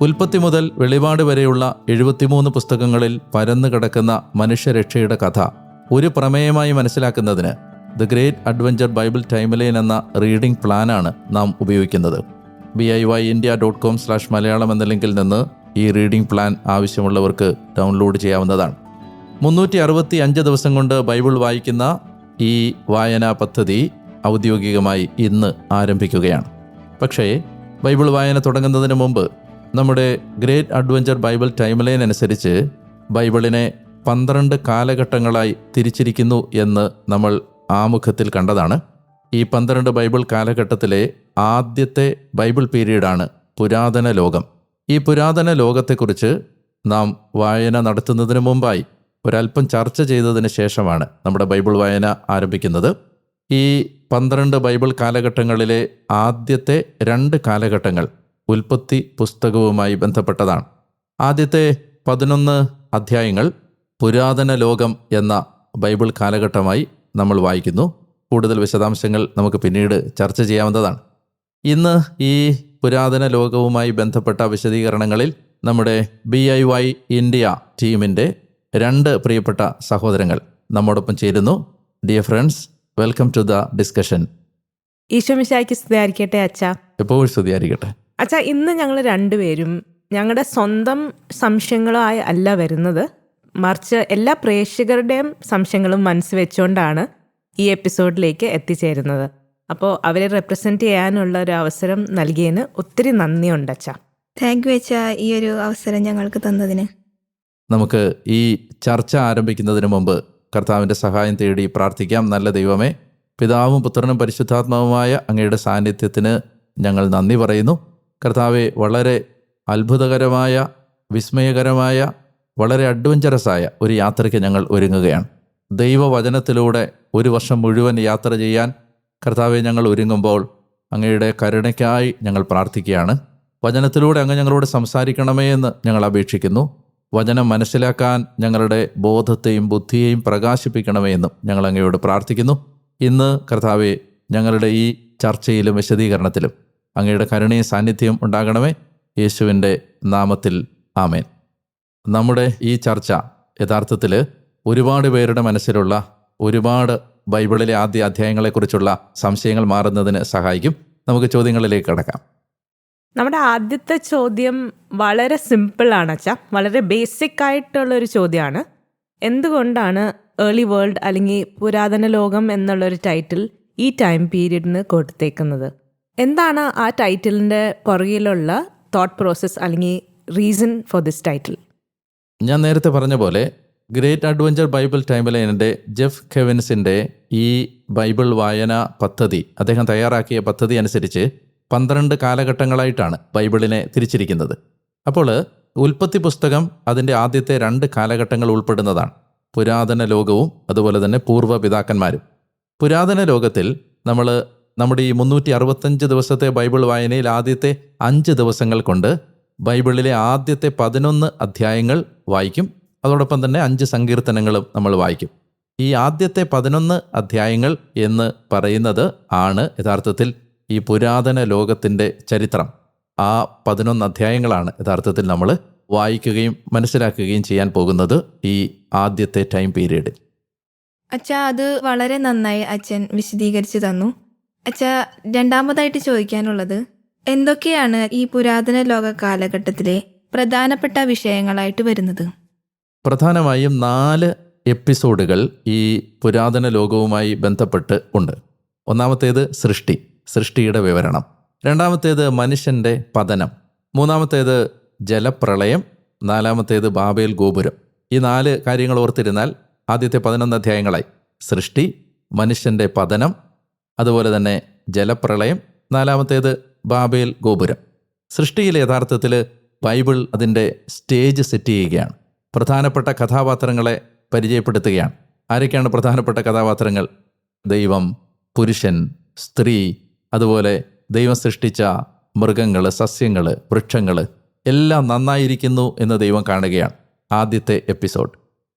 ഉൽപ്പത്തി മുതൽ വെളിപാട് വരെയുള്ള എഴുപത്തിമൂന്ന് പുസ്തകങ്ങളിൽ പരന്നു കിടക്കുന്ന മനുഷ്യരക്ഷയുടെ കഥ ഒരു പ്രമേയമായി മനസ്സിലാക്കുന്നതിന് the great adventure Bible timeline എന്ന റീഡിംഗ് പ്ലാനാണ് നാം ഉപയോഗിക്കുന്നത്. B I Y India dot com slash Malayalam എന്ന ലിങ്കിൽ നിന്ന് ഈ റീഡിംഗ് പ്ലാൻ ആവശ്യമുള്ളവർക്ക് ഡൗൺലോഡ് ചെയ്യാവുന്നതാണ്. മുന്നൂറ്റി അറുപത്തി അഞ്ച് ദിവസം കൊണ്ട് ബൈബിൾ വായിക്കുന്ന ഈ വായനാ പദ്ധതി ഔദ്യോഗികമായി ഇന്ന് ആരംഭിക്കുകയാണ്. പക്ഷേ ബൈബിൾ വായന തുടങ്ങുന്നതിന് മുമ്പ് നമ്മുടെ ഗ്രേറ്റ് അഡ്വഞ്ചർ ബൈബിൾ ടൈംലൈൻ അനുസരിച്ച് ബൈബിളിനെ പന്ത്രണ്ട് കാലഘട്ടങ്ങളായി തിരിച്ചിരിക്കുന്നു എന്ന് നമ്മൾ ആമുഖത്തിൽ കണ്ടതാണ്. ഈ പന്ത്രണ്ട് ബൈബിൾ കാലഘട്ടത്തിലെ ആദ്യത്തെ ബൈബിൾ പീരീഡാണ് പുരാതന ലോകം. ഈ പുരാതന ലോകത്തെക്കുറിച്ച് നാം വായന നടത്തുന്നതിന് മുമ്പായി ഒരല്പം ചർച്ച ചെയ്തതിന് ശേഷമാണ് നമ്മുടെ ബൈബിൾ വായന ആരംഭിക്കുന്നത്. ഈ പന്ത്രണ്ട് ബൈബിൾ കാലഘട്ടങ്ങളിലെ ആദ്യത്തെ രണ്ട് കാലഘട്ടങ്ങൾ ഉൽപ്പത്തി പുസ്തകവുമായി ബന്ധപ്പെട്ടതാണ്. ആദ്യത്തെ പതിനൊന്ന് അധ്യായങ്ങൾ പുരാതന ലോകം എന്ന ബൈബിൾ കാലഘട്ടമായി നമ്മൾ വായിക്കുന്നു. കൂടുതൽ വിശദാംശങ്ങൾ നമുക്ക് പിന്നീട് ചർച്ച ചെയ്യാവുന്നതാണ്. ഇന്ന് ഈ പുരാതന ലോകവുമായി ബന്ധപ്പെട്ട വിശദീകരണങ്ങളിൽ നമ്മുടെ ബി ഐ വൈ ഇന്ത്യ ടീമിന്റെ രണ്ട് പ്രിയപ്പെട്ട സഹോദരങ്ങൾ നമ്മോടൊപ്പം ചേരുന്നു. Dear friends welcome to the discussion. ഈശോമിശായ്ക്ക് സ്തുതിയായിരിക്കട്ടെ അച്ഛ. എപ്പോഴും സ്തുതിയായിരിക്കട്ടെ. അച്ഛ ഇന്ന് ഞങ്ങൾ രണ്ടുപേരും ഞങ്ങളുടെ സ്വന്തം സംശയങ്ങളായി അല്ല വരുന്നത്. മറിച്ച് എല്ലാ പ്രേക്ഷകരുടെയും സംശയങ്ങളും മനസ്സ് വെച്ചുകൊണ്ടാണ് ഈ എപ്പിസോഡിലേക്ക് എത്തിച്ചേരുന്നത്. അപ്പോൾ അവരെ റെപ്രസെന്റ് ചെയ്യാനുള്ള ഒരു അവസരം നൽകിയതിന് ഒത്തിരി നന്ദിയുണ്ട് അച്ഛാ. താങ്ക് യു അച്ഛാ ഈ ഒരു അവസരം ഞങ്ങൾക്ക് തന്നതിന്. നമുക്ക് ഈ ചർച്ച ആരംഭിക്കുന്നതിന് മുമ്പ് കർത്താവിന്റെ സഹായം തേടി പ്രാർത്ഥിക്കാം. നല്ല ദൈവമേ പിതാവും പുത്രനും പരിശുദ്ധാത്മാവുമായ അങ്ങയുടെ സാന്നിധ്യത്തിന് ഞങ്ങൾ നന്ദി പറയുന്നു. കർത്താവെ വളരെ അത്ഭുതകരമായ വിസ്മയകരമായ വളരെ അഡ്വഞ്ചറസായ ഒരു യാത്രയ്ക്ക് ഞങ്ങൾ ഒരുങ്ങുകയാണ്. ദൈവവചനത്തിലൂടെ ഒരു വർഷം മുഴുവൻ യാത്ര ചെയ്യാൻ കർത്താവെ ഞങ്ങൾ ഒരുങ്ങുമ്പോൾ അങ്ങയുടെ കരുണയ്ക്കായി ഞങ്ങൾ പ്രാർത്ഥിക്കുകയാണ്. വചനത്തിലൂടെ അങ്ങ് ഞങ്ങളോട് സംസാരിക്കണമേ എന്ന് ഞങ്ങൾ അപേക്ഷിക്കുന്നു. വചനം മനസ്സിലാക്കാൻ ഞങ്ങളുടെ ബോധത്തെയും ബുദ്ധിയെയും പ്രകാശിപ്പിക്കണമേ എന്നും ഞങ്ങൾ അങ്ങയോട് പ്രാർത്ഥിക്കുന്നു. ഇന്ന് കർത്താവെ ഞങ്ങളുടെ ഈ ചർച്ചയിലും വിശദീകരണത്തിലും അങ്ങയുടെ കരുണയും സാന്നിധ്യം ഉണ്ടാകണമേ യേശുവിന്റെ നാമത്തിൽ. ആമേൻ. നമ്മുടെ ഈ ചർച്ച യഥാർത്ഥത്തിൽ ഒരുപാട് പേരുടെ മനസ്സിലുള്ള ഒരുപാട് ബൈബിളിലെ ആദ്യ അധ്യായങ്ങളെക്കുറിച്ചുള്ള സംശയങ്ങൾ മാറുന്നതിന് സഹായിക്കും. നമുക്ക് ചോദ്യങ്ങളിലേക്ക് കടക്കാം. നമ്മുടെ ആദ്യത്തെ ചോദ്യം വളരെ സിമ്പിളാണ് അച്ഛ. വളരെ ബേസിക് ആയിട്ടുള്ള ഒരു ചോദ്യമാണ്. എന്തുകൊണ്ടാണ് ഏർലി വേൾഡ് അല്ലെങ്കിൽ പുരാതന ലോകം എന്നുള്ളൊരു ടൈറ്റിൽ ഈ ടൈം പീരീഡിന് കൊടുത്തേക്കുന്നത്? എന്താണ് ആ ടൈറ്റിലിന്റെ പുറകിലുള്ള തോട്ട് പ്രോസസ്സ് അല്ലെങ്കിൽ റീസൺ ഫോർ ദിസ് ടൈറ്റിൽ ഞാൻ നേരത്തെ പറഞ്ഞ പോലെ ഗ്രേറ്റ് അഡ്വഞ്ചർ ബൈബിൾ ടൈംലൈനിന്റെ ജെഫ് കെവിൻസിന്റെ ഈ ബൈബിൾ വായന പദ്ധതി അദ്ദേഹം തയ്യാറാക്കിയ പദ്ധതി അനുസരിച്ച് പന്ത്രണ്ട് കാലഘട്ടങ്ങളായിട്ടാണ് ബൈബിളിനെ തിരിച്ചിരിക്കുന്നത്. അപ്പോൾ ഉൽപ്പത്തി പുസ്തകം അതിന്റെ ആദ്യത്തെ രണ്ട് കാലഘട്ടങ്ങൾ ഉൾപ്പെടുന്നതാണ്. പുരാതന ലോകവും അതുപോലെ തന്നെ പൂർവ പിതാക്കന്മാരും പുരാതന ലോകത്തിൽ നമ്മൾ നമ്മുടെ ഈ മുന്നൂറ്റി അറുപത്തഞ്ച് ദിവസത്തെ ബൈബിൾ വായനയിൽ ആദ്യത്തെ അഞ്ച് ദിവസങ്ങൾ കൊണ്ട് ബൈബിളിലെ ആദ്യത്തെ പതിനൊന്ന് അധ്യായങ്ങൾ വായിക്കും. അതോടൊപ്പം തന്നെ അഞ്ച് സങ്കീർത്തനങ്ങളും നമ്മൾ വായിക്കും. ഈ ആദ്യത്തെ പതിനൊന്ന് അധ്യായങ്ങൾ എന്ന് പറയുന്നത് ആണ് യഥാർത്ഥത്തിൽ ഈ പുരാതന ലോകത്തിന്റെ ചരിത്രം. ആ പതിനൊന്ന് അധ്യായങ്ങളാണ് യഥാർത്ഥത്തിൽ നമ്മൾ വായിക്കുകയും മനസ്സിലാക്കുകയും ചെയ്യാൻ പോകുന്നത് ഈ ആദ്യത്തെ ടൈം പീരീഡിൽ. അച്ഛാ അത് വളരെ നന്നായി അച്ഛൻ വിശദീകരിച്ചു തന്നു. അച്ഛ രണ്ടാമതായിട്ട് ചോദിക്കാനുള്ളത് എന്തൊക്കെയാണ് ഈ പുരാതന ലോക കാലഘട്ടത്തിലെ പ്രധാനപ്പെട്ട വിഷയങ്ങളായിട്ട് വരുന്നത്? പ്രധാനമായും നാല് എപ്പിസോഡുകൾ ഈ പുരാതന ലോകവുമായി ബന്ധപ്പെട്ട് ഉണ്ട്. ഒന്നാമത്തേത് സൃഷ്ടി സൃഷ്ടിയുടെ വിവരണം. രണ്ടാമത്തേത് മനുഷ്യന്റെ പതനം. മൂന്നാമത്തേത് ജലപ്രളയം. നാലാമത്തേത് ബാബേൽ ഗോപുരം. ഈ നാല് കാര്യങ്ങൾ ഓർത്തിരുന്നാൽ ആദ്യത്തെ പതിനൊന്ന് അധ്യായങ്ങളായി. സൃഷ്ടി മനുഷ്യന്റെ പതനം അതുപോലെ തന്നെ ജലപ്രളയം നാലാമത്തേത് ബാബേൽ ഗോപുരം. സൃഷ്ടിയിൽ യഥാർത്ഥത്തിൽ ബൈബിൾ അതിന്റെ സ്റ്റേജ് സെറ്റ് ചെയ്യുകയാണ്. പ്രധാനപ്പെട്ട കഥാപാത്രങ്ങളെ പരിചയപ്പെടുത്തുകയാണ്. ആരൊക്കെയാണ് പ്രധാനപ്പെട്ട കഥാപാത്രങ്ങൾ? ദൈവം പുരുഷൻ സ്ത്രീ അതുപോലെ ദൈവം സൃഷ്ടിച്ച മൃഗങ്ങൾ സസ്യങ്ങൾ വൃക്ഷങ്ങൾ എല്ലാം നന്നായിരിക്കുന്നു എന്ന് ദൈവം കാണുകയാണ് ആദ്യത്തെ എപ്പിസോഡ്.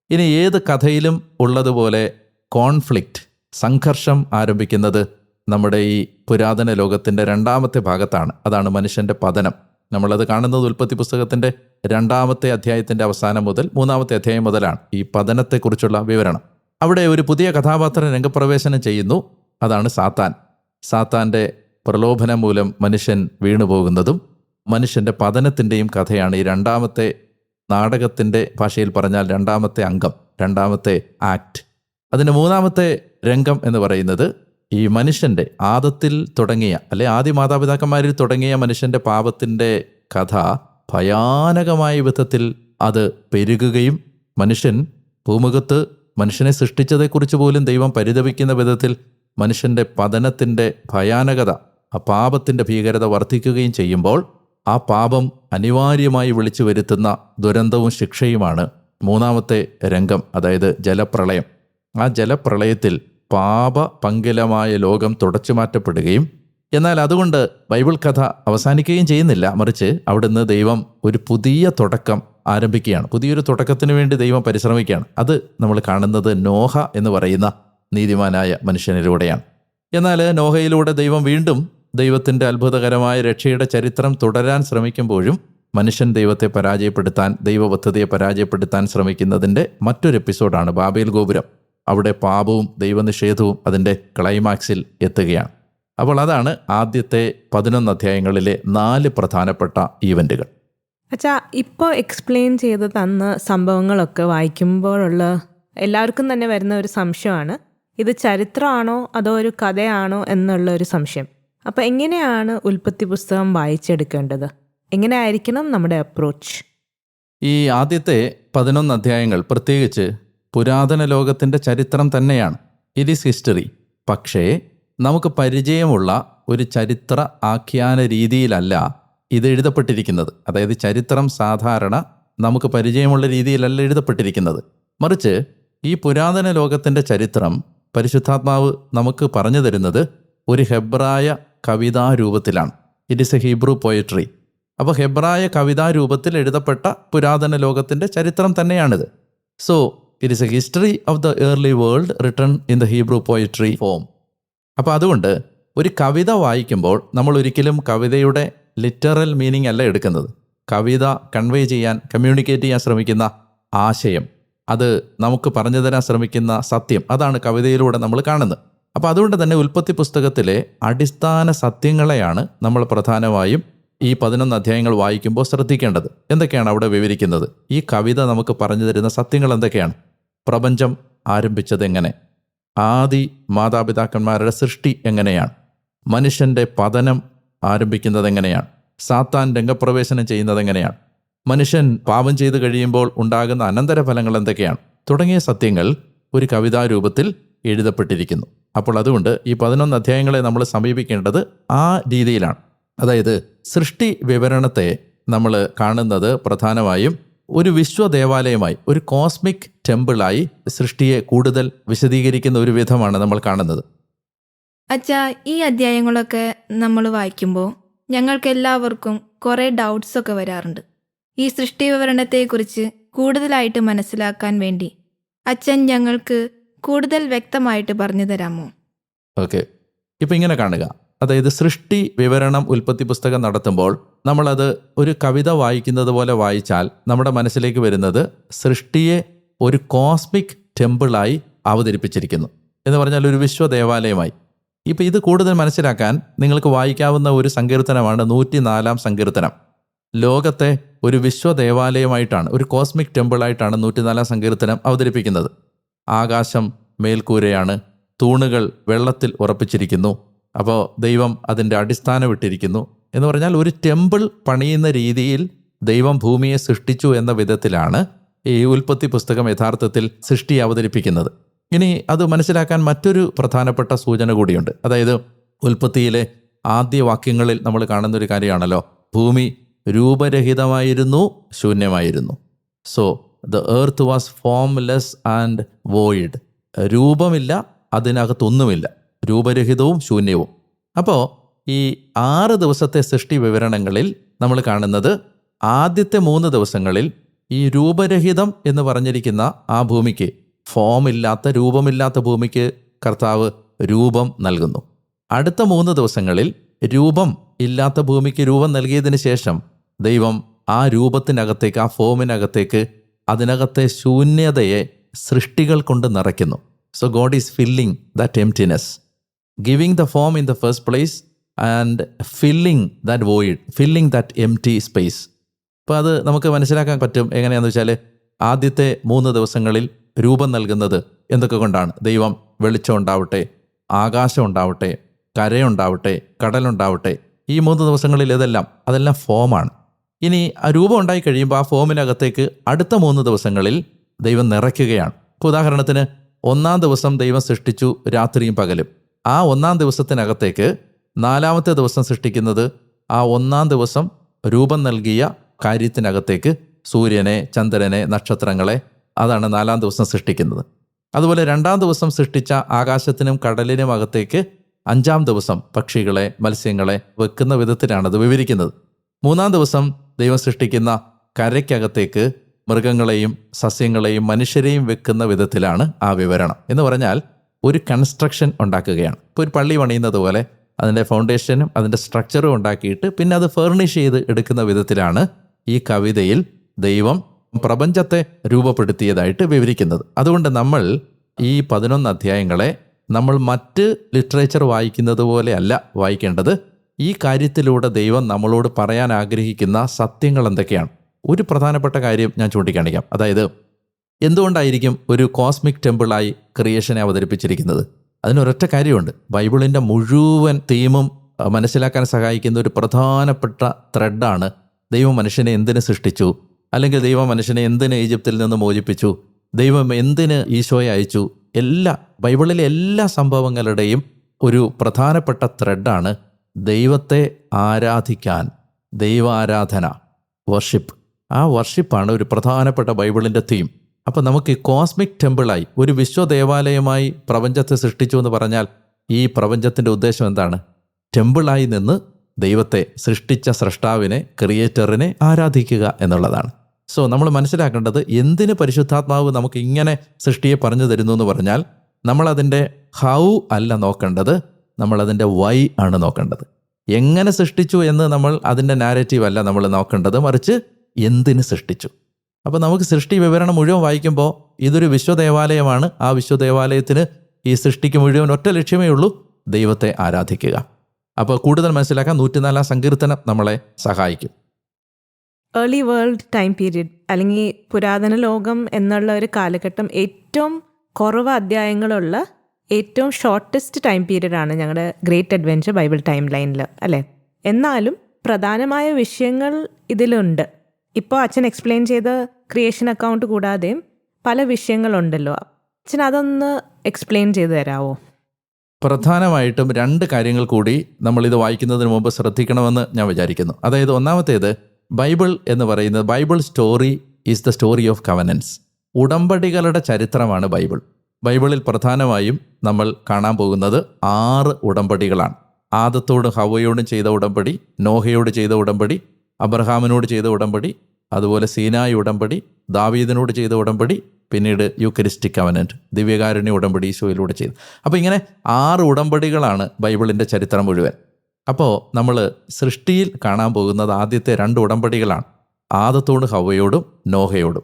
ഇനി ഏത് കഥയിലും ഉള്ളതുപോലെ കോൺഫ്ലിക്റ്റ് സംഘർഷം ആരംഭിക്കുന്നത് നമ്മുടെ ഈ പുരാതന ലോകത്തിന്റെ രണ്ടാമത്തെ ഭാഗത്താണ്. അതാണ് മനുഷ്യന്റെ പതനം. നമ്മളത് കാണുന്നത് ഉൽപ്പത്തി പുസ്തകത്തിന്റെ രണ്ടാമത്തെ അധ്യായത്തിന്റെ അവസാനം മുതൽ മൂന്നാമത്തെ അധ്യായം മുതലാണ് ഈ പതനത്തെക്കുറിച്ചുള്ള വിവരണം. അവിടെ ഒരു പുതിയ കഥാപാത്രം രംഗപ്രവേശനം ചെയ്യുന്നു. അതാണ് സാത്താൻ. സാത്താന്റെ പ്രലോഭനം മൂലം മനുഷ്യൻ വീണുപോകുന്നതും മനുഷ്യന്റെ പതനത്തിന്റെയും കഥയാണ് ഈ രണ്ടാമത്തെ നാടകത്തിന്റെ ഭാഷയിൽ പറഞ്ഞാൽ രണ്ടാമത്തെ അംഗം രണ്ടാമത്തെ ആക്ട്. അതിന് മൂന്നാമത്തെ രംഗം എന്ന് പറയുന്നത് ഈ മനുഷ്യന്റെ ആദത്തിൽ തുടങ്ങിയ അല്ലെ ആദ്യ മാതാപിതാക്കന്മാരിൽ തുടങ്ങിയ മനുഷ്യന്റെ പാപത്തിന്റെ കഥ ഭയാനകമായ വിധത്തിൽ അത് പെരുകുകയും മനുഷ്യൻ ഭൂമുഖത്ത് മനുഷ്യനെ സൃഷ്ടിച്ചതേക്കുറിച്ച് പോലും ദൈവം പരിതപിക്കുന്ന വിധത്തിൽ മനുഷ്യന്റെ പതനത്തിന്റെ ഭയാനകത ആ പാപത്തിന്റെ ഭീകരത വർദ്ധിക്കുകയും ചെയ്യുമ്പോൾ ആ പാപം അനിവാര്യമായി വിളിച്ചു വരുത്തുന്ന ദുരന്തവും ശിക്ഷയുമാണ് മൂന്നാമത്തെ രംഗം അതായത് ജലപ്രളയം. ആ ജലപ്രളയത്തിൽ പാപ പങ്കിലമായ ലോകം തുടച്ചു മാറ്റപ്പെടുകയും എന്നാൽ അതുകൊണ്ട് ബൈബിൾ കഥ അവസാനിക്കുകയും ചെയ്യുന്നില്ല. മറിച്ച് അവിടുന്ന് ദൈവം ഒരു പുതിയ തുടക്കം ആരംഭിക്കുകയാണ്. പുതിയൊരു തുടക്കത്തിന് വേണ്ടി ദൈവം പരിശ്രമിക്കുകയാണ്. അത് നമ്മൾ കാണുന്നത് നോഹ എന്ന് പറയുന്ന നീതിമാനായ മനുഷ്യനിലൂടെയാണ്. എന്നാൽ നോഹയിലൂടെ ദൈവം വീണ്ടും ദൈവത്തിന്റെ അത്ഭുതകരമായ രക്ഷയുടെ ചരിത്രം തുടരാൻ ശ്രമിക്കുമ്പോഴും മനുഷ്യൻ ദൈവത്തെ പരാജയപ്പെടുത്താൻ ദൈവപദ്ധതിയെ പരാജയപ്പെടുത്താൻ ശ്രമിക്കുന്നതിന്റെ മറ്റൊരു എപ്പിസോഡാണ് ബാബേൽ ഗോപുരം. അവിടെ പാപവും ദൈവനിഷേധവും അതിന്റെ ക്ലൈമാക്സിൽ എത്തുകയാണ്. അപ്പോൾ അതാണ് ആദ്യത്തെ പതിനൊന്ന് അധ്യായങ്ങളിലെ നാല് പ്രധാനപ്പെട്ട ഈവന്റുകൾ. അച്ഛാ ഇപ്പോൾ എക്സ്പ്ലെയിൻ ചെയ്ത് തന്ന സംഭവങ്ങളൊക്കെ വായിക്കുമ്പോഴുള്ള എല്ലാവർക്കും തന്നെ വരുന്ന ഒരു സംശയമാണ്. ഇത് ചരിത്രമാണോ അതോ ഒരു കഥയാണോ എന്നുള്ള ഒരു സംശയം. അപ്പോൾ എങ്ങനെയാണ് ഉൽപ്പത്തി പുസ്തകം വായിച്ചെടുക്കേണ്ടത്? എങ്ങനെയായിരിക്കണം നമ്മുടെ അപ്രോച്ച്? ഈ ആദ്യത്തെ പതിനൊന്ന് അധ്യായങ്ങൾ പ്രത്യേകിച്ച് പുരാതന ലോകത്തിന്റെ ചരിത്രം തന്നെയാണ്. ഇറ്റ് ഈസ് ഹിസ്റ്ററി പക്ഷേ നമുക്ക് പരിചയമുള്ള ഒരു ചരിത്ര ആഖ്യാന രീതിയിലല്ല ഇത് എഴുതപ്പെട്ടിരിക്കുന്നത്. അതായത് ചരിത്രം സാധാരണ നമുക്ക് പരിചയമുള്ള രീതിയിലല്ല എഴുതപ്പെട്ടിരിക്കുന്നത്. മറിച്ച് ഈ പുരാതന ലോകത്തിന്റെ ചരിത്രം പരിശുദ്ധാത്മാവ് നമുക്ക് പറഞ്ഞു തരുന്നത് ഒരു ഹെബ്രായ കവിതാരൂപത്തിലാണ് it is a Hebrew poetry അപ്പോൾ ഹെബ്രായ കവിതാരൂപത്തിൽ എഴുതപ്പെട്ട പുരാതന ലോകത്തിന്റെ ചരിത്രം തന്നെയാണിത്. So it is a history of the early world written in the Hebrew poetry form അപ്പോൾ അതുകൊണ്ട് ഒരു കവിത വായിക്കുമ്പോൾ നമ്മൾ ഒരിക്കലും കവിതയുടെ ലിറ്ററൽ മീനിങ് അല്ല എടുക്കുന്നത്. കവിത കൺവേ ചെയ്യാൻ കമ്മ്യൂണിക്കേറ്റ് ചെയ്യാൻ ശ്രമിക്കുന്ന ആശയം. അത് നമുക്ക് പറഞ്ഞു തരാൻ ശ്രമിക്കുന്ന സത്യം. അതാണ് കവിതയിലൂടെ നമ്മൾ കാണുന്നത്. അപ്പോൾ അതുകൊണ്ട് തന്നെ ഉൽപ്പത്തി പുസ്തകത്തിലെ അടിസ്ഥാന സത്യങ്ങളെയാണ് നമ്മൾ പ്രധാനമായും ഈ പതിനൊന്ന് അധ്യായങ്ങൾ വായിക്കുമ്പോൾ ശ്രദ്ധിക്കേണ്ടത്. എന്തൊക്കെയാണ് അവിടെ വിവരിക്കുന്നത്? ഈ കവിത നമുക്ക് പറഞ്ഞു തരുന്ന സത്യങ്ങൾ എന്തൊക്കെയാണ്? പ്രപഞ്ചം ആരംഭിച്ചത് എങ്ങനെ ആദി മാതാപിതാക്കന്മാരുടെ സൃഷ്ടി എങ്ങനെയാണ്? മനുഷ്യന്റെ പതനം ആരംഭിക്കുന്നത് എങ്ങനെയാണ് സാത്താൻ രംഗപ്രവേശനം ചെയ്യുന്നത് എങ്ങനെയാണ് മനുഷ്യൻ പാപം ചെയ്തു കഴിയുമ്പോൾ ഉണ്ടാകുന്ന അനന്തരഫലങ്ങൾ എന്തൊക്കെയാണ്? തുടങ്ങിയ സത്യങ്ങൾ ഒരു കവിതാരൂപത്തിൽ എഴുതപ്പെട്ടിരിക്കുന്നു. അപ്പോൾ അതുകൊണ്ട് ഈ പതിനൊന്ന് അധ്യായങ്ങളെ നമ്മൾ സമീപിക്കേണ്ടത് ആ രീതിയിലാണ്. അതായത് സൃഷ്ടി വിവരണത്തെ നമ്മൾ കാണുന്നത് പ്രധാനമായും ഒരു വിശ്വ ദേവാലയമായി ഒരു കോസ്മിക് ടെമ്പിളായി സൃഷ്ടിയെ കൂടുതൽ വിശദീകരിക്കുന്ന ഒരു വിധമാണ് നമ്മൾ കാണുന്നത്. അച്ഛാ ഈ അധ്യായങ്ങളൊക്കെ നമ്മൾ വായിക്കുമ്പോൾ ഞങ്ങൾക്ക് എല്ലാവർക്കും കുറേ ഡൗട്ട്സ് ഒക്കെ വരാറുണ്ട്. ഈ സൃഷ്ടി വിവരണത്തെക്കുറിച്ച് കൂടുതലായിട്ട് മനസ്സിലാക്കാൻ വേണ്ടി അച്ഛൻ ഞങ്ങൾക്ക് കൂടുതൽ വ്യക്തമായിട്ട് പറഞ്ഞു തരാമോ? ഓക്കെ. ഇപ്പം ഇങ്ങനെ കാണുക. അതായത് സൃഷ്ടി വിവരണം ഉൽപ്പത്തി പുസ്തകം നടത്തുമ്പോൾ നമ്മളത് ഒരു കവിത വായിക്കുന്നത് പോലെ വായിച്ചാൽ നമ്മുടെ മനസ്സിലേക്ക് വരുന്നത് സൃഷ്ടിയെ ഒരു കോസ്മിക് ടെമ്പിളായി അവതരിപ്പിച്ചിരിക്കുന്നു. എന്ന് പറഞ്ഞാൽ ഒരു വിശ്വ ദേവാലയമായി ഇപ്പം ഇത് കൂടുതൽ മനസ്സിലാക്കാൻ നിങ്ങൾക്ക് വായിക്കാവുന്ന ഒരു സങ്കീർത്തനമാണ് നൂറ്റിനാലാം സങ്കീർത്തനം. ലോകത്തെ ഒരു വിശ്വ ദേവാലയമായിട്ടാണ് ഒരു കോസ്മിക് ടെമ്പിളായിട്ടാണ് നൂറ്റിനാലാം സങ്കീർത്തനം അവതരിപ്പിക്കുന്നത്. ആകാശം മേൽക്കൂരയാണ് തൂണുകൾ വെള്ളത്തിൽ ഉറപ്പിച്ചിരിക്കുന്നു അപ്പോൾ ദൈവം അതിന്റെ അടിസ്ഥാനം ഇട്ടിരിക്കുന്നു എന്ന് പറഞ്ഞാൽ ഒരു ടെമ്പിൾ പണിയുന്ന രീതിയിൽ ദൈവം ഭൂമിയെ സൃഷ്ടിച്ചു എന്ന വിധത്തിലാണ് ഈ ഉൽപ്പത്തി പുസ്തകം യഥാർത്ഥത്തിൽ സൃഷ്ടി അവതരിപ്പിക്കുന്നത്. ഇനി അത് മനസ്സിലാക്കാൻ മറ്റൊരു പ്രധാനപ്പെട്ട സൂചന കൂടിയുണ്ട്. അതായത് ഉൽപ്പത്തിയിലെ ആദ്യ വാക്യങ്ങളിൽ നമ്മൾ കാണുന്ന ഒരു കാര്യമാണല്ലോ. ഭൂമി രൂപരഹിതമായിരുന്നു ശൂന്യമായിരുന്നു. So the earth was formless and void രൂപമില്ല അതിനകത്തൊന്നുമില്ല. രൂപരഹിതവും ശൂന്യവും. അപ്പോൾ ഈ ആറ് ദിവസത്തെ സൃഷ്ടി വിവരണങ്ങളിൽ നമ്മൾ കാണുന്നത് ആദ്യത്തെ മൂന്ന് ദിവസങ്ങളിൽ ഈ രൂപരഹിതം എന്ന് പറഞ്ഞിരിക്കുന്ന ആ ഭൂമിക്ക് ഫോം ഇല്ലാത്ത രൂപമില്ലാത്ത ഭൂമിക്ക് കർത്താവ് രൂപം നൽകുന്നു. അടുത്ത മൂന്ന് ദിവസങ്ങളിൽ രൂപം ഇല്ലാത്ത ഭൂമിക്ക് രൂപം നൽകിയതിന് ശേഷം ദൈവം ആ രൂപത്തിനകത്തേക്ക് ആ ഫോമിനകത്തേക്ക് അതിനകത്തെ ശൂന്യതയെ സൃഷ്ടികൾ കൊണ്ട് നിറയ്ക്കുന്നു. So God is filling that emptiness giving the form in the first place and filling that void filling that empty space അപ്പോൾ അത് നമുക്ക് മനസ്സിലാക്കാൻ പറ്റും എങ്ങനെയാണെന്ന് വെച്ചാൽ ആദ്യത്തെ മൂന്ന് ദിവസങ്ങളിൽ രൂപം നൽകുന്നത് എന്തൊക്കെ കൊണ്ടാണ്? ദൈവം വെളിച്ചം ഉണ്ടാവട്ടെ ആകാശം ഉണ്ടാവട്ടെ കരയുണ്ടാവട്ടെ കടലുണ്ടാവട്ടെ. ഈ മൂന്ന് ദിവസങ്ങളിൽ ഇതെല്ലാം അതെല്ലാം ഫോമാണ് ഇനി ആ രൂപം ഉണ്ടായി കഴിയുമ്പോൾ ആ ഫോമിനകത്തേക്ക് അടുത്ത മൂന്ന് ദിവസങ്ങളിൽ ദൈവം നിറയ്ക്കുകയാണ്. ഇപ്പോൾ ഉദാഹരണത്തിന് ഒന്നാം ദിവസം ദൈവം സൃഷ്ടിച്ചു രാത്രിയും പകലും. ആ ഒന്നാം ദിവസത്തിനകത്തേക്ക് നാലാമത്തെ ദിവസം സൃഷ്ടിക്കുന്നത് ആ ഒന്നാം ദിവസം രൂപം നൽകിയ കാര്യത്തിനകത്തേക്ക് സൂര്യനെ ചന്ദ്രനെ നക്ഷത്രങ്ങളെ അതാണ് നാലാം ദിവസം സൃഷ്ടിക്കുന്നത്. അതുപോലെ രണ്ടാം ദിവസം സൃഷ്ടിച്ച ആകാശത്തിനും കടലിനും അകത്തേക്ക് അഞ്ചാം ദിവസം പക്ഷികളെ മത്സ്യങ്ങളെ വെക്കുന്ന വിധത്തിലാണത് വിവരിക്കുന്നത്. മൂന്നാം ദിവസം ദൈവം സൃഷ്ടിക്കുന്ന കരയ്ക്കകത്തേക്ക് മൃഗങ്ങളെയും സസ്യങ്ങളെയും മനുഷ്യരെയും വെക്കുന്ന വിധത്തിലാണ് ആ വിവരണം. എന്ന് പറഞ്ഞാൽ ഒരു കൺസ്ട്രക്ഷൻ ഉണ്ടാക്കുകയാണ്. ഇപ്പോൾ ഒരു പള്ളി പണിയുന്നത് പോലെ അതിന്റെ ഫൗണ്ടേഷനും അതിന്റെ സ്ട്രക്ചറും ഉണ്ടാക്കിയിട്ട് പിന്നെ അത് ഫേർണിഷ് ചെയ്ത് എടുക്കുന്ന വിധത്തിലാണ് ഈ കവിതയിൽ ദൈവം പ്രപഞ്ചത്തെ രൂപപ്പെടുത്തിയതായിട്ട് വിവരിക്കുന്നത്. അതുകൊണ്ട് നമ്മൾ ഈ പതിനൊന്ന് അധ്യായങ്ങളെ നമ്മൾ മറ്റ് ലിറ്ററേച്ചർ വായിക്കുന്നത് പോലെയല്ല വായിക്കേണ്ടത്. ഈ കാര്യത്തിലൂടെ ദൈവം നമ്മളോട് പറയാൻ ആഗ്രഹിക്കുന്ന സത്യങ്ങൾ എന്തൊക്കെയാണ്? ഒരു പ്രധാനപ്പെട്ട കാര്യം ഞാൻ ചൂണ്ടിക്കാണിക്കാം. അതായത് എന്തുകൊണ്ടായിരിക്കും ഒരു കോസ്മിക് ടെമ്പിളായി ക്രിയേഷനെ അവതരിപ്പിച്ചിരിക്കുന്നത്? അതിനൊരൊറ്റ കാര്യമുണ്ട്. ബൈബിളിന്റെ മുഴുവൻ തീമും മനസ്സിലാക്കാൻ സഹായിക്കുന്ന ഒരു പ്രധാനപ്പെട്ട ത്രെഡാണ് ദൈവം മനുഷ്യനെ എന്തിന് സൃഷ്ടിച്ചു? അല്ലെങ്കിൽ ദൈവം മനുഷ്യനെ എന്തിന് ഈജിപ്തിൽ നിന്ന് മോചിപ്പിച്ചു? ദൈവം എന്തിന് ഈശോയെ അയച്ചു? എല്ലാ ബൈബിളിലെ എല്ലാ സംഭവങ്ങളുടെയും ഒരു പ്രധാനപ്പെട്ട ത്രെഡാണ് ദൈവത്തെ ആരാധിക്കാൻ ദൈവാരാധന വർഷിപ്പ് ആ വർഷിപ്പാണ് ഒരു പ്രധാനപ്പെട്ട ബൈബിളിന്റെ തീം അപ്പോൾ നമുക്ക് കോസ്മിക് ടെമ്പിളായി ഒരു വിശ്വദേവാലയമായി പ്രപഞ്ചത്തെ സൃഷ്ടിച്ചു എന്ന് പറഞ്ഞാൽ ഈ പ്രപഞ്ചത്തിന്റെ ഉദ്ദേശം എന്താണ്? ടെമ്പിളായി നിന്ന് ദൈവത്തെ സൃഷ്ടിച്ച സൃഷ്ടാവിനെ ക്രിയേറ്ററിനെ ആരാധിക്കുക എന്നുള്ളതാണ്. സോ നമ്മൾ മനസ്സിലാക്കേണ്ടത് എന്തിന് പരിശുദ്ധാത്മാവ് നമുക്ക് ഇങ്ങനെ സൃഷ്ടിയെ പറഞ്ഞു തരുന്നു എന്ന് പറഞ്ഞാൽ നമ്മളതിന്റെ ഹൗ അല്ല നോക്കേണ്ടത് നമ്മളതിന്റെ വൈ ആണ് നോക്കേണ്ടത്. എങ്ങനെ സൃഷ്ടിച്ചു എന്ന് നമ്മൾ അതിന്റെ നാരറ്റീവ് അല്ല നമ്മൾ നോക്കേണ്ടത് മറിച്ച് എന്തിന് സൃഷ്ടിച്ചു. അപ്പോൾ നമുക്ക് സൃഷ്ടി വിവരണം മുഴുവൻ വായിക്കുമ്പോൾ ഇതൊരു വിശ്വദേവാലയമാണ്. ആ വിശ്വദേവാലയത്തിന് ഈ സൃഷ്ടിക്ക് മുഴുവൻ ഒറ്റ ലക്ഷ്യമേ ഉള്ളൂ ദൈവത്തെ ആരാധിക്കുക. അപ്പോൾ കൂടുതൽ മനസ്സിലാക്കാൻ നൂറ്റിനാലാം സങ്കീർത്തനം നമ്മളെ സഹായിക്കും. ഏർലി വേൾഡ് ടൈം പീരീഡ് അല്ലെങ്കിൽ പുരാതന ലോകം എന്നുള്ള ഒരു കാലഘട്ടം ഏറ്റവും കുറവ് അധ്യായങ്ങളുള്ള ഏറ്റവും ഷോർട്ടസ്റ്റ് ടൈം പീരീഡാണ് ഞങ്ങളുടെ ഗ്രേറ്റ് അഡ്വെഞ്ചർ ബൈബിൾ ടൈം ലൈനിൽ അല്ലേ? എന്നാലും പ്രധാനമായ വിഷയങ്ങൾ ഇതിലുണ്ട്. ഇപ്പോൾ അച്ഛൻ എക്സ്പ്ലെയിൻ ചെയ്ത ക്രിയേഷൻ അക്കൗണ്ട് കൂടാതെയും പല വിഷയങ്ങളുണ്ടല്ലോ. അച്ഛൻ അതൊന്ന് എക്സ്പ്ലെയിൻ ചെയ്തു തരാമോ പ്രധാനമായിട്ടും രണ്ട് കാര്യങ്ങൾ കൂടി നമ്മൾ ഇത് വായിക്കുന്നതിന് മുമ്പ് ശ്രദ്ധിക്കണമെന്ന് ഞാൻ വിചാരിക്കുന്നു. അതായത് ഒന്നാമത്തേത് ബൈബിൾ എന്ന് പറയുന്നത് Bible story is the story of covenants. ഉടമ്പടികളുടെ ചരിത്രമാണ് ബൈബിൾ. ബൈബിളിൽ പ്രധാനമായും നമ്മൾ കാണാൻ പോകുന്നത് ആറ് ഉടമ്പടികളാണ്. ആദത്തോടും ഹവയോടും ചെയ്ത ഉടമ്പടി നോഹയോട് ചെയ്ത ഉടമ്പടി അബ്രഹാമിനോട് ചെയ്ത ഉടമ്പടി അതുപോലെ സീനായി ഉടമ്പടി ദാവീദിനോട് ചെയ്ത ഉടമ്പടി പിന്നീട് യുക്കരിസ്റ്റിക് കവനന്റ് ദിവ്യകാരുണ്യ ഉടമ്പടി ഈശോയിലൂടെ ചെയ്തു. അപ്പോൾ ഇങ്ങനെ ആറ് ഉടമ്പടികളാണ് ബൈബിളിന്റെ ചരിത്രം മുഴുവൻ. അപ്പോൾ നമ്മൾ സൃഷ്ടിയിൽ കാണാൻ പോകുന്നത് ആദ്യത്തെ രണ്ട് ഉടമ്പടികളാണ്. ആദത്തോട് ഹവയോടും നോഹയോടും.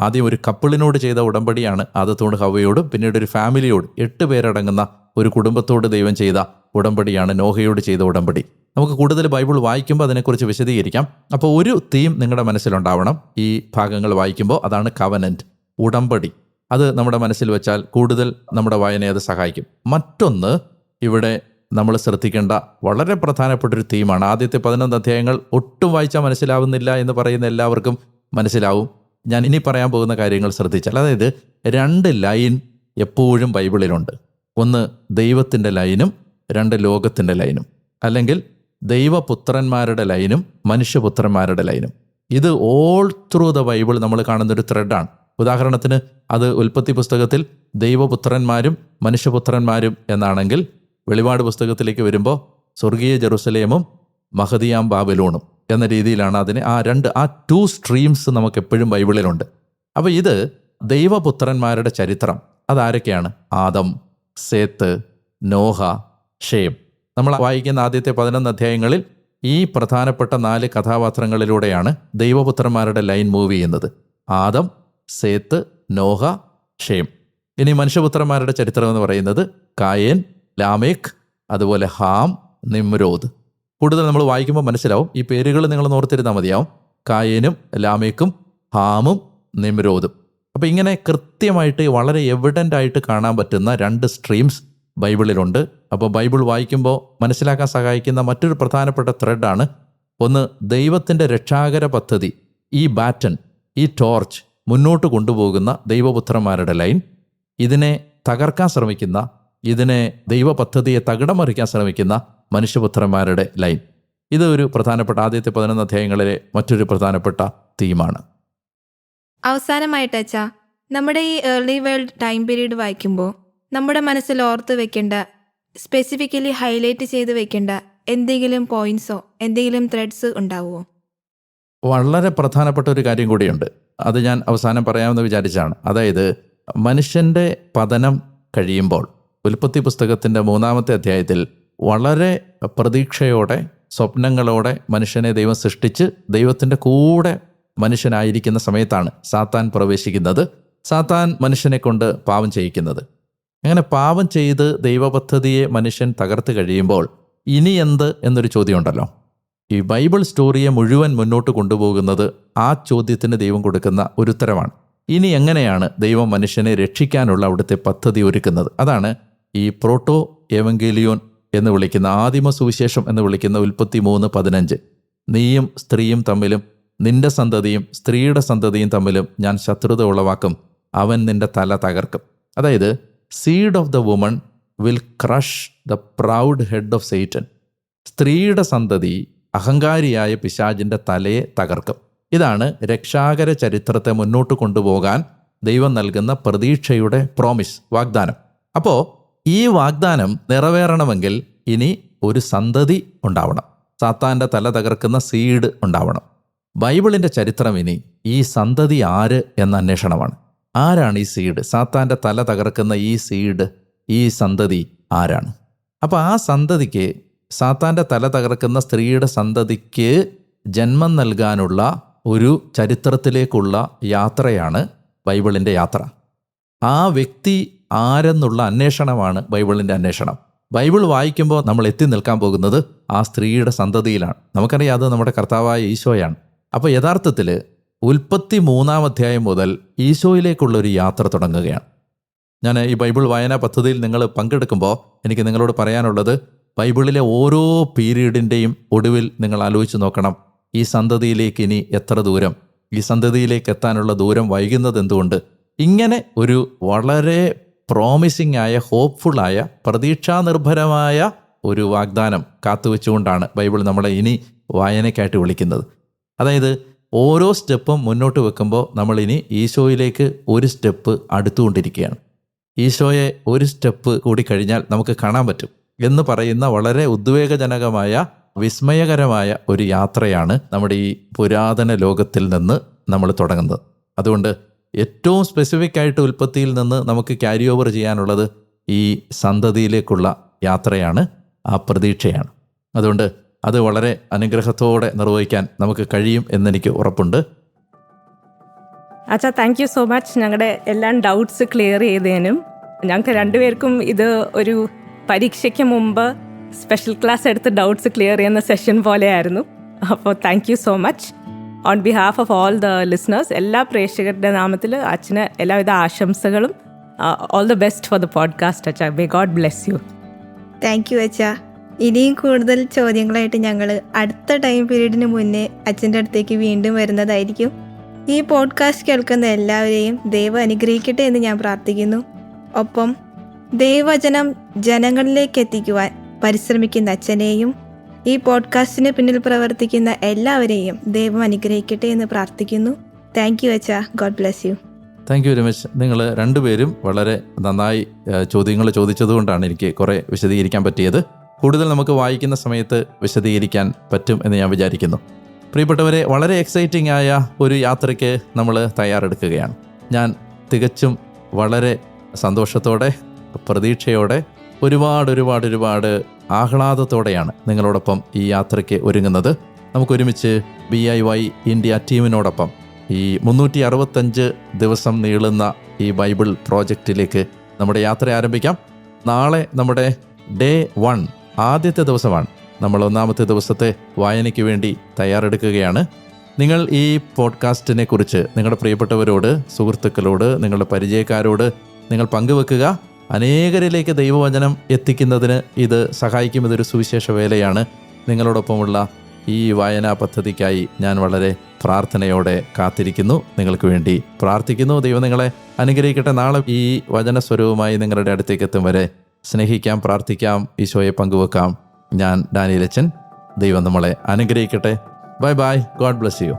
ആദ്യം ഒരു കപ്പിളിനോട് ചെയ്ത ഉടമ്പടിയാണ് ആദത്തോട് ഹവയോടും പിന്നീട് ഒരു ഫാമിലിയോട്. എട്ട് പേരടങ്ങുന്ന ഒരു കുടുംബത്തോട് ദൈവം ചെയ്ത ഉടമ്പടിയാണ് നോഹയോട് ചെയ്ത ഉടമ്പടി. നമുക്ക് കൂടുതൽ ബൈബിൾ വായിക്കുമ്പോൾ അതിനെക്കുറിച്ച് വിശദീകരിക്കാം. അപ്പോൾ ഒരു തീം നിങ്ങളുടെ മനസ്സിലുണ്ടാവണം. ഈ ഭാഗങ്ങൾ വായിക്കുമ്പോൾ അതാണ് കവനന്റ് ഉടമ്പടി. അത് നമ്മുടെ മനസ്സിൽ വെച്ചാൽ കൂടുതൽ നമ്മുടെ വായനയെ അത് സഹായിക്കും. മറ്റൊന്ന് ഇവിടെ നമ്മൾ ശ്രദ്ധിക്കേണ്ട വളരെ പ്രധാനപ്പെട്ട ഒരു തീമാണ്. ആദ്യത്തെ പതിനൊന്ന് അധ്യായങ്ങൾ ഒട്ടും വായിച്ചാൽ മനസ്സിലാവുന്നില്ല എന്ന് പറയുന്ന എല്ലാവർക്കും മനസ്സിലാവും. ഞാൻ ഇനി പറയാൻ പോകുന്ന കാര്യങ്ങൾ ശ്രദ്ധിച്ചാൽ അതായത് രണ്ട് ലൈൻ എപ്പോഴും ബൈബിളിലുണ്ട്. ഒന്ന് ദൈവത്തിന്റെ ലൈനും രണ്ട് ലോകത്തിന്റെ ലൈനും. അല്ലെങ്കിൽ ദൈവപുത്രന്മാരുടെ ലൈനും മനുഷ്യപുത്രന്മാരുടെ ലൈനും. ഇത് ഓൾ ത്രൂ ദ ബൈബിൾ നമ്മൾ കാണുന്ന ഒരു ത്രെഡാണ് ഉദാഹരണത്തിന് അത് ഉൽപ്പത്തി പുസ്തകത്തിൽ ദൈവപുത്രന്മാരും മനുഷ്യപുത്രന്മാരും എന്നാണെങ്കിൽ വെളിപാട് പുസ്തകത്തിലേക്ക് വരുമ്പോൾ സ്വർഗീയ ജെറുസലേമും മഹദിയാം ബാബിലൂണും എന്ന രീതിയിലാണ് അതിന് ആ രണ്ട് ആ ടു സ്ട്രീംസ് നമുക്ക് എപ്പോഴും ബൈബിളിലുണ്ട്. അപ്പോൾ ഇത് ദൈവപുത്രന്മാരുടെ ചരിത്രം. അതാരൊക്കെയാണ്? ആദം സേത്ത് നോഹ ഷേം നമ്മൾ വായിക്കുന്ന ആദ്യത്തെ പതിനൊന്ന് അധ്യായങ്ങളിൽ ഈ പ്രധാനപ്പെട്ട നാല് കഥാപാത്രങ്ങളിലൂടെയാണ് ദൈവപുത്രന്മാരുടെ ലൈൻ മൂവ് ചെയ്യുന്നത്. Adam Seth Noah Shem. ഇനി മനുഷ്യപുത്രന്മാരുടെ ചരിത്രം എന്ന് പറയുന്നത് കായേൻ ലാമേഖ് അതുപോലെ ഹാം നിമ്രോദ്. കൂടുതൽ നമ്മൾ വായിക്കുമ്പോൾ മനസ്സിലാവും. ഈ പേരുകൾ നിങ്ങൾ ഓർത്തിരുന്നാൽ മതിയാവും. കായേനും ലാമേക്കും ഹാമും നിമ്രോദും. അപ്പോൾ ഇങ്ങനെ കൃത്യമായിട്ട് വളരെ എവിഡന്റ് ആയിട്ട് കാണാൻ പറ്റുന്ന രണ്ട് സ്ട്രീംസ് ബൈബിളിലുണ്ട്. അപ്പോൾ ബൈബിൾ വായിക്കുമ്പോൾ മനസ്സിലാക്കാൻ സഹായിക്കുന്ന മറ്റൊരു പ്രധാനപ്പെട്ട ത്രെഡാണ് ഒന്ന് ദൈവത്തിന്റെ രക്ഷാകര പദ്ധതി ഈ ബാറ്റൺ ഈ ടോർച്ച് മുന്നോട്ട് കൊണ്ടുപോകുന്ന ദൈവപുത്രന്മാരുടെ ലൈൻ ഇതിനെ തകർക്കാൻ ശ്രമിക്കുന്ന ഇതിനെ ദൈവപദ്ധതിയെ തകിടം മറിക്കാൻ ശ്രമിക്കുന്ന മനുഷ്യപുത്രന്മാരുടെ ലൈൻ. ഇത് ഒരു പ്രധാനപ്പെട്ട ആദ്യത്തെ പതിനൊന്ന് അധ്യായങ്ങളിലെ മറ്റൊരു പ്രധാനപ്പെട്ട തീമാണ്. അവസാനമായിട്ട് അച്ഛാ നമ്മുടെ ഈ ഏർലി വേൾഡ് ടൈം പീരീഡ് വായിക്കുമ്പോൾ നമ്മുടെ മനസ്സിൽ ഓർത്ത് വെക്കേണ്ട സ്പെസിഫിക്കലി ഹൈലൈറ്റ് ചെയ്ത് വെക്കേണ്ട എന്തെങ്കിലും പോയിന്റ്സോ എന്തെങ്കിലും ത്രെഡ്സ് ഉണ്ടാവുമോ? വളരെ പ്രധാനപ്പെട്ട ഒരു കാര്യം കൂടിയുണ്ട്. അത് ഞാൻ അവസാനം പറയാമെന്ന് വിചാരിച്ചാണ്. അതായത് മനുഷ്യന്റെ പതനം കഴിയുമ്പോൾ ഉൽപ്പത്തി പുസ്തകത്തിന്റെ മൂന്നാമത്തെ അധ്യായത്തിൽ വളരെ പ്രതീക്ഷയോടെ സ്വപ്നങ്ങളോടെ മനുഷ്യനെ ദൈവം സൃഷ്ടിച്ച് ദൈവത്തിന്റെ കൂടെ മനുഷ്യനായിരിക്കുന്ന സമയത്താണ് സാത്താൻ പ്രവേശിക്കുന്നത്. സാത്താൻ മനുഷ്യനെ കൊണ്ട് പാവം ചെയ്യിക്കുന്നത്. അങ്ങനെ പാവം ചെയ്ത് ദൈവപദ്ധതിയെ മനുഷ്യൻ തകർത്ത് കഴിയുമ്പോൾ ഇനി എന്ത് എന്നൊരു ചോദ്യമുണ്ടല്ലോ. ഈ ബൈബിൾ സ്റ്റോറിയെ മുഴുവൻ മുന്നോട്ട് കൊണ്ടുപോകുന്നത് ആ ചോദ്യത്തിന് ദൈവം കൊടുക്കുന്ന ഒരു ഉത്തരമാണ് ഇനി എങ്ങനെയാണ് ദൈവം മനുഷ്യനെ രക്ഷിക്കാനുള്ള അവിടുത്തെ പദ്ധതി ഒരുക്കുന്നത്? അതാണ് ഈ പ്രോട്ടോ എവങ്കേലിയോൻ എന്ന് വിളിക്കുന്ന ആദിമ സുവിശേഷം എന്ന് വിളിക്കുന്ന ഉൽപ്പത്തി മൂന്ന് പതിനഞ്ച്. നീയും സ്ത്രീയും തമ്മിലും നിന്റെ സന്തതിയും സ്ത്രീയുടെ സന്തതിയും തമ്മിലും ഞാൻ ശത്രുത ഉളവാക്കും അവൻ നിന്റെ തല തകർക്കും. അതായത് seed of the woman will crush the proud head of Satan സ്ത്രീയുടെ സന്തതി അഹങ്കാരിയായ പിശാജിന്റെ തലയെ തകർക്കും. ഇതാണ് രക്ഷാകര ചരിത്രത്തെ മുന്നോട്ട് കൊണ്ടുപോകാൻ ദൈവം നൽകുന്ന പ്രതീക്ഷയുടെ പ്രോമിസ് വാഗ്ദാനം. അപ്പോൾ ഈ വാഗ്ദാനം നിറവേറണമെങ്കിൽ ഇനി ഒരു സന്തതി ഉണ്ടാവണം. സാത്താന്റെ തല തകർക്കുന്ന സീഡ് ഉണ്ടാവണം. ബൈബിളിന്റെ ചരിത്രം ഇനി ഈ സന്തതി ആര് എന്ന അന്വേഷണമാണ്. ആരാണ് ഈ സീഡ് സാത്താന്റെ തല തകർക്കുന്ന ഈ സീഡ് ഈ സന്തതി ആരാണ്? അപ്പോൾ ആ സന്തതിക്ക് സാത്താന്റെ തല തകർക്കുന്ന സ്ത്രീയുടെ സന്തതിക്ക് ജന്മം നൽകാനുള്ള ഒരു ചരിത്രത്തിലേക്കുള്ള യാത്രയാണ് ബൈബിളിന്റെ യാത്ര. ആ വ്യക്തി ആരെന്നുള്ള അന്വേഷണമാണ് ബൈബിളിന്റെ അന്വേഷണം. ബൈബിൾ വായിക്കുമ്പോൾ നമ്മൾ എത്തി നിൽക്കാൻ പോകുന്നത് ആ സ്ത്രീയുടെ സന്തതിയിലാണ്. നമുക്കറിയാം അത് നമ്മുടെ കർത്താവായ ഈശോയാണ്. അപ്പോൾ യഥാർത്ഥത്തിൽ ഉൽപ്പത്തി മൂന്നാം അധ്യായം മുതൽ ഈശോയിലേക്കുള്ള ഒരു യാത്ര തുടങ്ങുകയാണ്. ഞാൻ ഈ ബൈബിൾ വായനാ പദ്ധതിയിൽ നിങ്ങൾ പങ്കെടുക്കുമ്പോൾ എനിക്ക് നിങ്ങളോട് പറയാനുള്ളത് ബൈബിളിലെ ഓരോ പീരീഡിന്റെയും ഒടുവിൽ നിങ്ങൾ ആലോചിച്ച് നോക്കണം. ഈ സന്തതിയിലേക്ക് ഇനി എത്ര ദൂരം? ഈ സന്തതിയിലേക്ക് എത്താനുള്ള ദൂരം വൈകുന്നത് എന്തുകൊണ്ട്? ഇങ്ങനെ ഒരു വളരെ പ്രോമിസിംഗ് ആയ ഹോപ്പ്ഫുള്ളായ പ്രതീക്ഷാനിർഭരമായ ഒരു വാഗ്ദാനം കാത്തുവെച്ചുകൊണ്ടാണ് ബൈബിൾ നമ്മളെ ഇനി വായനയ്ക്കായിട്ട് വിളിക്കുന്നത്. അതായത് ഓരോ സ്റ്റെപ്പും മുന്നോട്ട് വെക്കുമ്പോൾ നമ്മളിനി ഈശോയിലേക്ക് ഒരു സ്റ്റെപ്പ് അടുത്തുകൊണ്ടിരിക്കുകയാണ്. ഈശോയെ ഒരു സ്റ്റെപ്പ് കൂടി കഴിഞ്ഞാൽ നമുക്ക് കാണാൻ പറ്റും. എന്ന് പറയുന്ന വളരെ ഉദ്വേഗജനകമായ വിസ്മയകരമായ ഒരു യാത്രയാണ് നമ്മുടെ ഈ പുരാതന ലോകത്തിൽ നിന്ന് നമ്മൾ തുടങ്ങുന്നത്. അതുകൊണ്ട് ഏറ്റവും സ്പെസിഫിക് ആയിട്ട് ഉൽപ്പത്തിയിൽ നിന്ന് നമുക്ക് ക്യാരി ഓവർ ചെയ്യാനുള്ളത് ഈ സന്തതിയിലേക്കുള്ള യാത്രയാണ് ആ പ്രതീക്ഷയാണ്. അതുകൊണ്ട് അത് വളരെ അനുഗ്രഹത്തോടെ നിർവഹിക്കാൻ നമുക്ക് കഴിയും എന്നെനിക്ക് ഉറപ്പുണ്ട്. അച്ഛാ താങ്ക് യു സോ മച്ച് ഞങ്ങളുടെ എല്ലാ ഡൗട്ട്സ് ക്ലിയർ ചെയ്തതിനും ഞങ്ങൾക്ക് രണ്ടുപേർക്കും ഇത് ഒരു പരീക്ഷയ്ക്ക് മുമ്പ് സ്പെഷ്യൽ ക്ലാസ് എടുത്ത് ഡൗട്ട്സ് ക്ലിയർ ചെയ്യുന്ന സെഷൻ പോലെയായിരുന്നു. അപ്പോൾ thank you so much on behalf of all the listeners എല്ലാ പ്രേക്ഷകരുടെ നാമത്തിൽ അച്ഛന് എല്ലാവിധ ആശംസകളും all the best for the podcast അച്ഛ. May God bless you thank you അച്ഛ. ഇനിയും കൂടുതൽ ചോദ്യങ്ങളായിട്ട് ഞങ്ങൾ അടുത്ത ടൈം പീരീഡിന് മുന്നേ അച്ഛന്റെ അടുത്തേക്ക് വീണ്ടും വരുന്നതായിരിക്കും. ഈ പോഡ്കാസ്റ്റ് കേൾക്കുന്ന എല്ലാവരെയും ദൈവം അനുഗ്രഹിക്കട്ടെ എന്ന് ഞാൻ പ്രാർത്ഥിക്കുന്നു. ഒപ്പം ദൈവവചനം ജനങ്ങളിലേക്ക് എത്തിക്കുവാൻ പരിശ്രമിക്കുന്ന അച്ഛനെയും ഈ പോഡ്കാസ്റ്റിന് പിന്നിൽ പ്രവർത്തിക്കുന്ന എല്ലാവരെയും ദൈവം അനുഗ്രഹിക്കട്ടെ എന്ന് പ്രാർത്ഥിക്കുന്നു. താങ്ക് യു അച്ഛ. God bless you thank you Ramesh നിങ്ങൾ രണ്ടുപേരും വളരെ നന്നായി ചോദ്യങ്ങൾ ചോദിച്ചതുകൊണ്ടാണ് എനിക്ക് കുറേ വിശദീകരിക്കാൻ പറ്റിയത്. കൂടുതൽ നമുക്ക് വായിക്കുന്ന സമയത്ത് വിശദീകരിക്കാൻ പറ്റും എന്ന് ഞാൻ വിചാരിക്കുന്നു. പ്രിയപ്പെട്ടവരെ വളരെ എക്സൈറ്റിംഗ് ആയ ഒരു യാത്രയ്ക്ക് നമ്മൾ തയ്യാറെടുക്കുകയാണ്. ഞാൻ തികച്ചും വളരെ സന്തോഷത്തോടെ പ്രതീക്ഷയോടെ ഒരുപാട് ഒരുപാട് ഒരുപാട് ആഹ്ലാദത്തോടെയാണ് നിങ്ങളോടൊപ്പം ഈ യാത്രയ്ക്ക് ഒരുങ്ങുന്നത്. നമുക്കൊരുമിച്ച് ബി ഐ വൈ ഇന്ത്യ ടീമിനോടൊപ്പം ഈ മുന്നൂറ്റി അറുപത്തഞ്ച് ദിവസം നീളുന്ന ഈ ബൈബിൾ പ്രോജക്റ്റിലേക്ക് നമ്മുടെ യാത്ര ആരംഭിക്കാം. നാളെ നമ്മുടെ ഡേ വൺ ആദ്യത്തെ ദിവസമാണ്. നമ്മൾ ഒന്നാമത്തെ ദിവസത്തെ വായനയ്ക്ക് വേണ്ടി തയ്യാറെടുക്കുകയാണ്. നിങ്ങൾ ഈ പോഡ്കാസ്റ്റിനെ കുറിച്ച് നിങ്ങളുടെ പ്രിയപ്പെട്ടവരോട് സുഹൃത്തുക്കളോട് നിങ്ങളുടെ പരിചയക്കാരോട് നിങ്ങൾ പങ്കുവെക്കുക. അനേകരിലേക്ക് ദൈവവചനം എത്തിക്കുന്നതിന് ഇത് സഹായിക്കും ഇതൊരു സുവിശേഷ വേലയാണ്. നിങ്ങളോടൊപ്പമുള്ള ഈ വായനാ പദ്ധതിക്കായി ഞാൻ വളരെ പ്രാർത്ഥനയോടെ കാത്തിരിക്കുന്നു. നിങ്ങൾക്ക് വേണ്ടി പ്രാർത്ഥിക്കുന്നു. ദൈവം നിങ്ങളെ അനുഗ്രഹിക്കട്ടെ. നാളെ ഈ വചന സ്വരൂപമായി നിങ്ങളുടെ അടുത്തേക്ക് എത്തും വരെ സ്നേഹിക്കാം പ്രാർത്ഥിക്കാം ഈശോയെ പങ്കുവെക്കാം. ഞാൻ ഡാനിയലച്ചൻ. ദൈവം നമ്മളെ അനുഗ്രഹിക്കട്ടെ. Bye bye. God bless you.